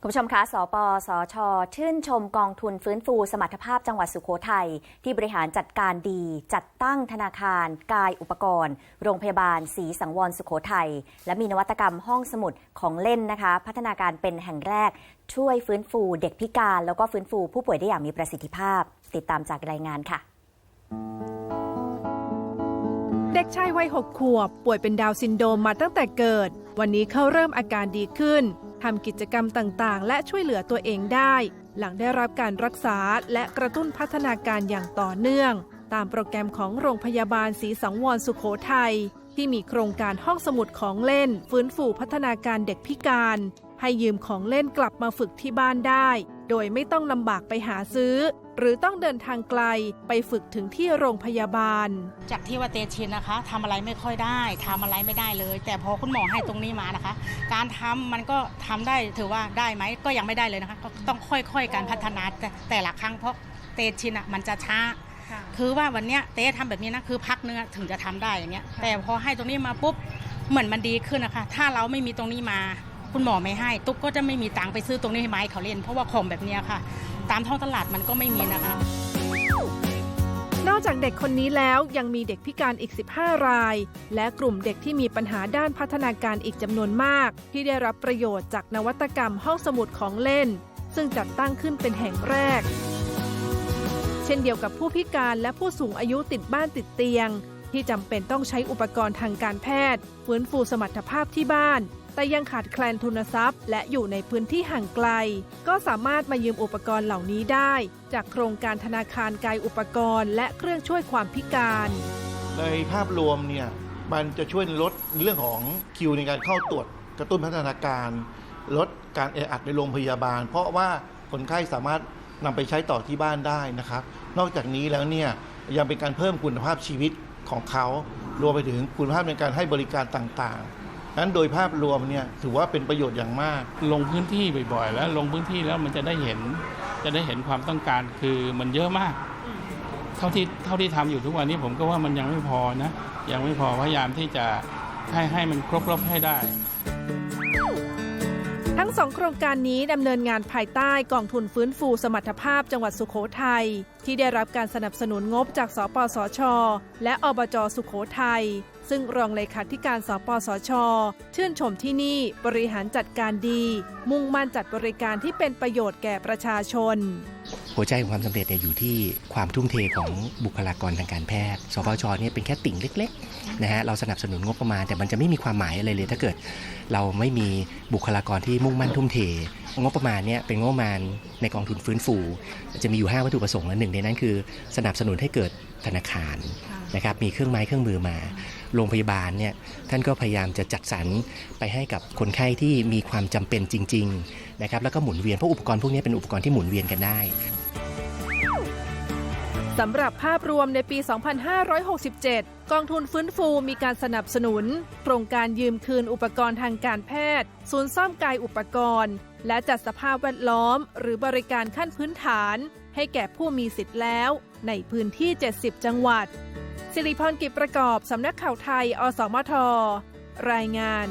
คุณผู้ชมคะ สปสช ชื่นชมกองทุนฟื้นฟูสมรรถภาพจังหวัดสุโขทัยที่บริหารจัดการดี จัดตั้งธนาคาร กายอุปกรณ์ โรงพยาบาลศรีสังวรสุโขทัยและมีนวัตกรรมห้องสมุดของเล่นนะคะ พัฒนาการเป็นแห่งแรก ช่วยฟื้นฟูเด็กพิการ แล้วก็ฟื้นฟูผู้ป่วยได้อย่างมีประสิทธิภาพ ติดตามจากรายงานค่ะ เด็กชายวัยหกขวบ ป่วยเป็นดาวซินโดรมมาตั้งแต่เกิด วันนี้เขาเริ่มอาการดีขึ้น ทำกิจกรรมต่างๆ และช่วยเหลือตัวเองได้ หลังได้รับการรักษาและกระตุ้นพัฒนาการอย่างต่อเนื่อง ตามโปรแกรมของโรงพยาบาลศรีสังวรสุขโขทัยที่มีโครงการห้องสมุดของเล่น ฟื้นฟูพัฒนาการเด็กพิการ ให้ยืมของเล่นกลับมาฝึกที่บ้านได้ โดยไม่ต้องลำบากไปหาซื้อ หรือต้องเดินทางไกลไปฝึกถึงที่โรงพยาบาล จากที่ว่าเตชินนะคะทำอะไรไม่ค่อยได้ทำอะไรไม่ได้เลย แต่พอคุณหมอให้ตรงนี้มานะคะ การทำมันก็ทำได้ถือว่าได้ไหมก็ยังไม่ได้เลยนะคะก็ต้องค่อยๆ การพัฒนาแต่แต่ละครั้งเพราะเตชินอะมันจะช้าคือว่าวันเนี้ยเต้ทำแบบนี้นะคือพักเนื้อถึงจะทำได้อย่างเงี้ยแต่พอให้ตรงนี้มาปุ๊บเหมือนมันดีขึ้นนะคะ ถ้าเราไม่มีตรงนี้มา คุณหมอไม่ให้ตุ๊กก็จะไม่มีตังค์ไปซื้อตรงนี้ให้ไม้เขาเล่น เพราะว่าของแบบนี้ค่ะ ตามท้องตลาดมันก็ไม่มีนะคะ นอกจากเด็กคนนี้แล้วยังมีเด็กพิการอีก 15 ราย และกลุ่มเด็กที่มีปัญหาด้านพัฒนาการอีกจำนวนมาก ที่ได้รับประโยชน์จากนวัตกรรมห้องสมุดของเล่น ซึ่งจัดตั้งขึ้นเป็นแห่งแรก เช่นเดียวกับผู้พิการและผู้สูงอายุติดบ้านติดเตียงที่จำเป็นต้องใช้อุปกรณ์ทางการแพทย์ฟื้นฟูสมรรถภาพที่บ้าน แต่ยังขาดแคลนทุนทรัพย์ และอยู่ในพื้นที่ห่างไกล ก็สามารถมายืมอุปกรณ์เหล่านี้ได้ จากโครงการธนาคารกายอุปกรณ์ และเครื่องช่วยความพิการ ในภาพรวมเนี่ยมันจะช่วยลดเรื่องของคิวในการเข้าตรวจกระตุ้นพัฒนาการ ลดการแออัดในโรงพยาบาล เพราะว่าคนไข้สามารถนำไปใช้ต่อที่บ้านได้นะครับ นอกจากนี้แล้วเนี่ยยังเป็นการเพิ่มคุณภาพชีวิตของเขา รวมไปถึงคุณภาพในการให้บริการต่างๆ นั้นโดยภาพรวมเนี่ยถือว่าเป็นประโยชน์อย่างมาก ลงพื้นที่บ่อยๆ แล้วลงพื้นที่แล้วมันจะได้เห็นจะได้เห็นความต้องการคือมันเยอะมาก เท่าที่เท่าที่ทำอยู่ทุกวันนี้ผมก็ว่ามันยังไม่พอนะ ยังไม่พอพยายามที่จะให้ให้มันครบรบให้ได้ทั้งสองโครงการนี้ดำเนินงานภายใต้กองทุนฟื้นฟูสมรรถภาพจังหวัดสุขโขทัย ที่ได้รับการสนับสนุนงบจากสปสช และอบจสุขโขทัยซึ่งรองเลขาธิการสปสช ชื่นชมที่นี่บริหารจัดการดี มุ่งมั่นจัดบริการที่เป็นประโยชน์แก่ประชาชน หัวใจของความสำเร็จอยู่ที่ความทุ่มเทของบุคลากรทางการแพทย์สพชเนี่ยเป็นแค่ติ่งเล็กๆนะฮะเราสนับสนุนงบประมาณแต่มันจะไม่มีความหมายอะไรเลย ถ้าเกิดเราไม่มีบุคลากรที่มุ่งมั่นทุ่มเท งบประมาณเนี่ยเป็นงบประมาณในกองทุนฟื้นฟู จะมีอยู่ 5 วัตถุประสงค์และหนึ่งในนั้นคือ สนับสนุนให้เกิดธนาคารนะครับมีเครื่องไม้เครื่องมือมาโรงพยาบาลเนี่ยท่านก็พยายามจะจัดสรรไปให้กับคนไข้ที่มีความจำเป็นจริงๆนะครับแล้วก็หมุนเวียนเพราะอุปกรณ์พวกนี้เป็นอุปกรณ์ที่หมุนเวียนกันได้ สำหรับภาพรวมในปี 2567 กองทุนฟื้นฟูมีการสนับสนุน โครงการยืมคืนอุปกรณ์ทางการแพทย์ ศูนย์ซ่อมกายอุปกรณ์ และจัดสภาพแวดล้อม หรือบริการขั้นพื้นฐาน ให้แก่ผู้มีสิทธิ์แล้ว ในพื้นที่ 70 จังหวัด สิริพรกิจประกอบ สำนักข่าวไทย อสมท รายงาน